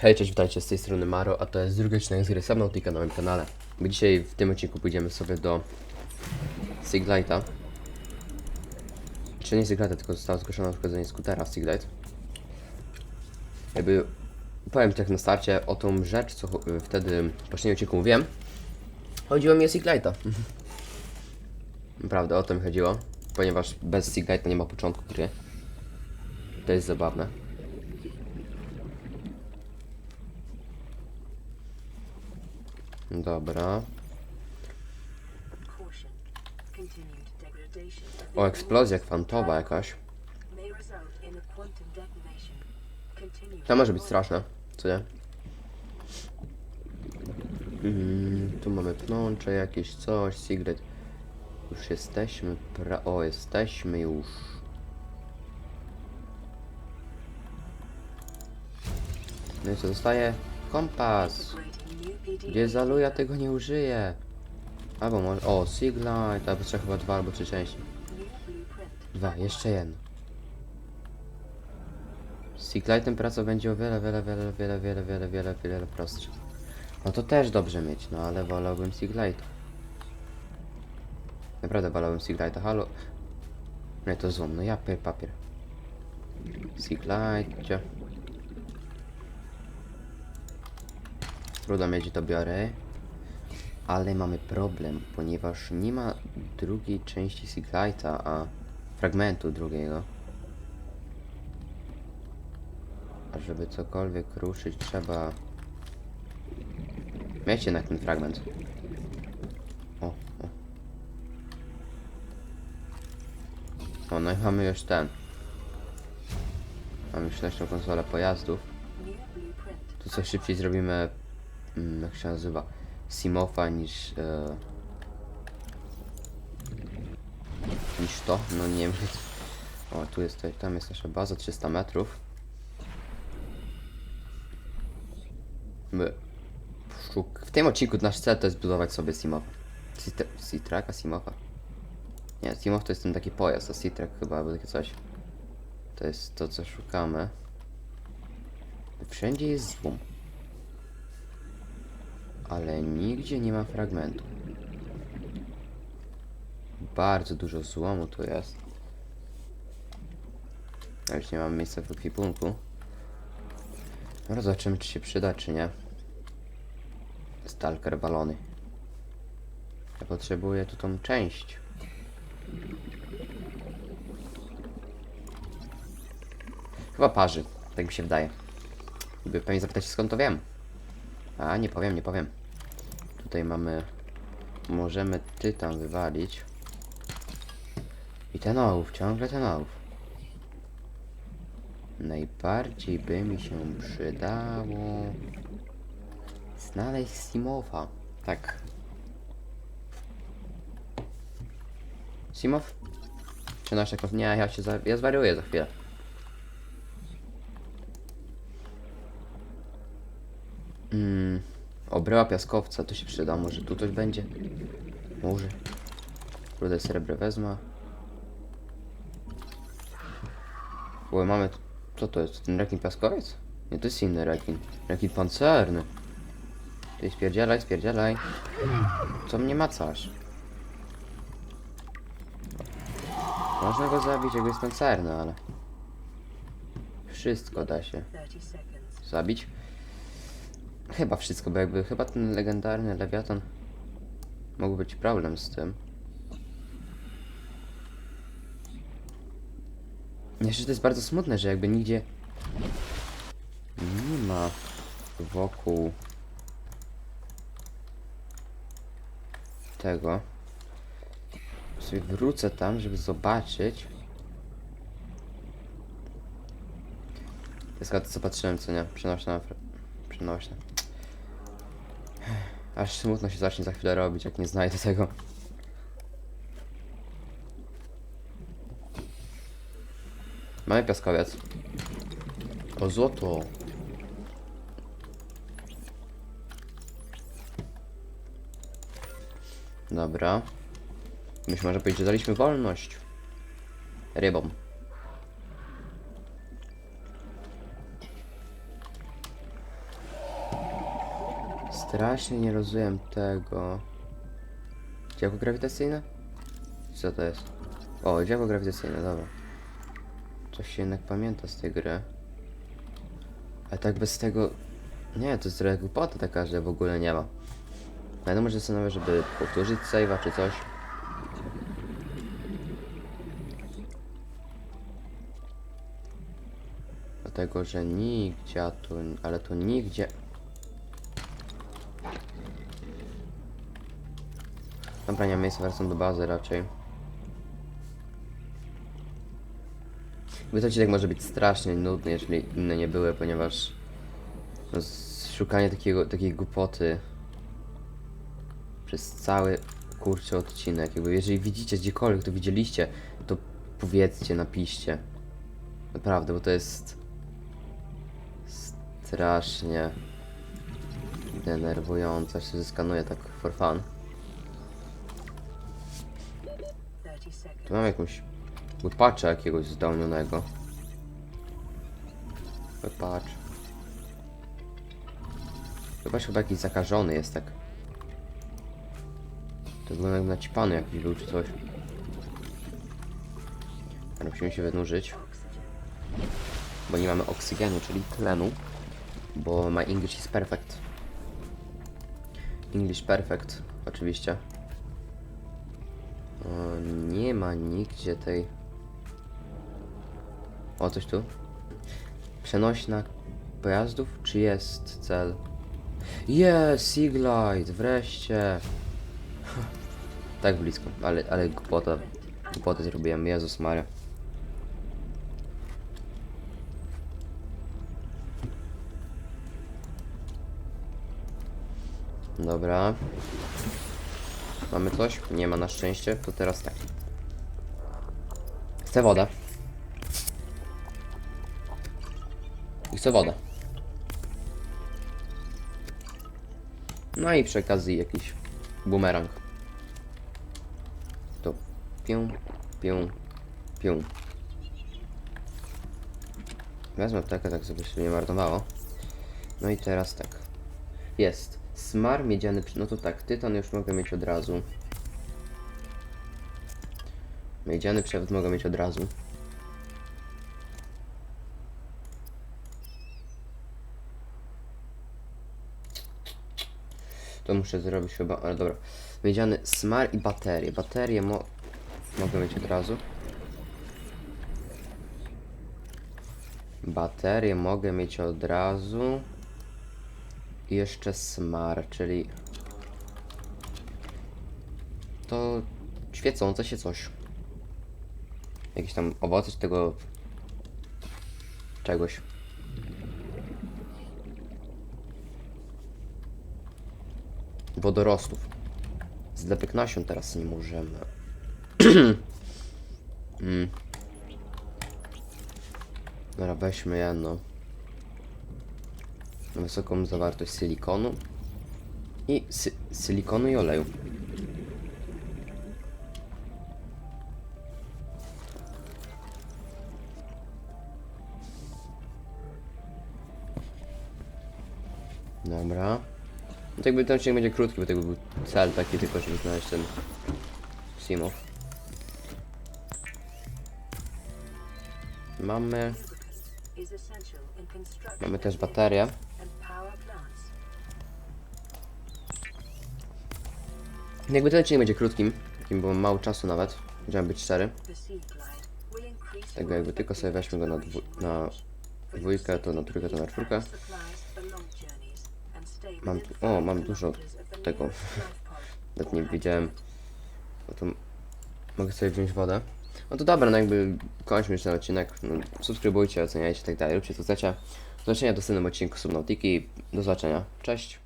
Hej, cześć, witajcie z tej strony Maro, a to jest drugi odcinek z gry Subnautica na moim kanale. My dzisiaj w tym odcinku pójdziemy sobie do Siglighta. Czy nie Siglighta, tylko zostało zgłoszone wchodzenie skutera w Siglight. Jakby powiem tak na starcie o tą rzecz, co cho- wtedy w poprzednim odcinku mówiłem. Chodziło mi o Siglighta. Naprawdę o to mi chodziło, ponieważ bez Siglighta nie ma początku gry. To jest zabawne. Dobra. O, eksplozja kwantowa jakaś. To może być straszne, co nie? Mm, tu mamy pnącze jakieś, coś, Sigrid. Już jesteśmy, pra... O, jesteśmy już. No i co zostaje? Kompas. Integrating new PD Gdzie zalu, ja tego nie użyję. Albo może... O, Siglight, albo trzeba chyba dwa albo trzy części. Dwa, jeszcze jedno. Z Seaglightem praca będzie o wiele, wiele, wiele, wiele, wiele, wiele, wiele, wiele prostsza. No to też dobrze mieć, no ale wolałbym Seaglighta. Naprawdę wolałbym Seaglighta, halo. Nie, to złom, no ja pier papier. Seaglightie. Ruda miedzi to biorę. Ale mamy problem, ponieważ nie ma drugiej części Seaglighta, a fragmentu drugiego. A żeby cokolwiek ruszyć, trzeba mieć jednak ten fragment. O, o. O, no i mamy już ten. Mamy już naszą konsolę pojazdów. Tu coś szybciej zrobimy, jak się nazywa, Simofa niż, e, niż to, no nie wiem. O, tu jest, tam jest nasza baza, 300 metrów. My, w tym odcinku nasz cel to jest budować sobie Simofa. Seatracka, Simofa. Nie, Simof to jest ten taki pojazd, a Seatrack chyba albo takie coś. To jest to, co szukamy. Wszędzie jest złom. Ale nigdzie nie ma fragmentu. Bardzo dużo złomu tu jest. A już nie mam miejsca w ekwipunku. No zobaczymy czy się przyda czy nie. Stalker balony. Ja potrzebuję tu tą część. Chyba parzy, tak mi się wydaje. By pewnie zapytać skąd to wiem. A nie powiem, nie powiem. Tutaj mamy. Możemy tytan wywalić. I ten ołów, ciągle ten ołów. Najbardziej by mi się przydało znaleźć Simowa. Tak. Simow? Czy nasza kot... Nie, ja się za... ja zwariuję za chwilę. Mm, obryła piaskowca, to się przyda. Może tu coś będzie? Może. Rudę srebro wezmę. Bo mamy... Co to jest? Ten rekin piaskowiec? Nie, to jest inny rekin. Rekin pancerny. Ty spierdzielaj, spierdzielaj. Co mnie macasz? Można go zabić, jak jest pancerny, ale... Wszystko da się 30 seconds. zabić. Chyba wszystko, bo jakby chyba ten legendarny lewiatan mógł być problem z tym. Jeszcze to jest bardzo smutne, że jakby nigdzie nie ma wokół tego. Sobie wrócę tam, żeby zobaczyć. To jest co patrzyłem, co nie? Przenośna. Przenośna. Aż smutno się zacznie za chwilę robić, jak nie znajdę tego. Mamy piaskowiec. O złoto. Dobra. Powiedzieć, że daliśmy wolność. Rybom. Strasznie nie rozumiem tego. Działko grawitacyjne? Co to jest? O, działko grawitacyjne, dobra. Coś się jednak pamięta z tej gry. Ale tak bez tego... Nie, to jest trochę głupota taka, że w ogóle nie ma. Ale może zastanawiam, żeby powtórzyć save'a czy coś. Dlatego, że nigdzie tu, ale tu nigdzie... Mam miejsca, wracam do bazy raczej. Jakby to odcinek może być strasznie nudny, jeżeli inne nie były, ponieważ no, szukanie takiego, takiej głupoty przez cały kurczę odcinek. Jakby jeżeli widzicie gdziekolwiek to widzieliście, to powiedzcie, napiszcie. Naprawdę, bo to jest strasznie denerwujące. Aż się tak for fun. Tu mam jakąś wypacza jakiegoś zdolnionego. Wypacz. Chyba chyba jakiś zakażony jest tak. To wygląda jak naćpany jakiś był czy coś. Ale musimy się wynurzyć. Bo nie mamy oksygenu, czyli tlenu. Bo my English is perfect. English perfect, oczywiście. O, nie ma nigdzie tej... O, coś tu? Przenośna pojazdów? Czy jest cel? Jest! Seaglide! Wreszcie! tak blisko, ale, ale głupota. Głupotę zrobiłem, Jezus Maria. Dobra. Mamy coś? Nie ma na szczęście. To teraz tak. Chcę wodę. I chcę wodę. No i przy okazji jakiś bumerang. To pię, pię, pię. Wezmę aptekę, tak żeby się nie marnowało. No i teraz tak. Jest. Smar, miedziany, no to tak, tytan już mogę mieć od razu. Miedziany przewód mogę mieć od razu. To muszę zrobić chyba, ale dobra. Miedziany smar i baterie. Baterie mo mogę mieć od razu. Baterie mogę mieć od razu. I jeszcze smar, czyli to świecące się coś. Jakieś tam owoce czy tego czegoś. Wodorostów. Zlepek nasion teraz nie możemy. mm. Dobra, weźmy jedno wysoką zawartość silikonu i sy silikonu i oleju. Dobra. No to jakby ten odcinek będzie krótki, bo tego był cel taki tylko, żeby znaleźć ten Simow. Mamy, mamy też baterię. Jakby ten odcinek będzie krótkim, takim bo mam mało czasu nawet, żeby być szczery. Tego jakby tylko sobie weźmy go na, dwu, na dwójkę, to na trójkę, to na czwórkę. Mam, o, mam dużo tego. Nawet nie widziałem. No to mogę sobie wziąć wodę. No to dobra, no jakby kończmy ten odcinek. No, subskrybujcie, oceniajcie i tak dalej. Róbcie co chcecie. Do zobaczenia w następnym odcinku Subnautiki. Do zobaczenia. Cześć.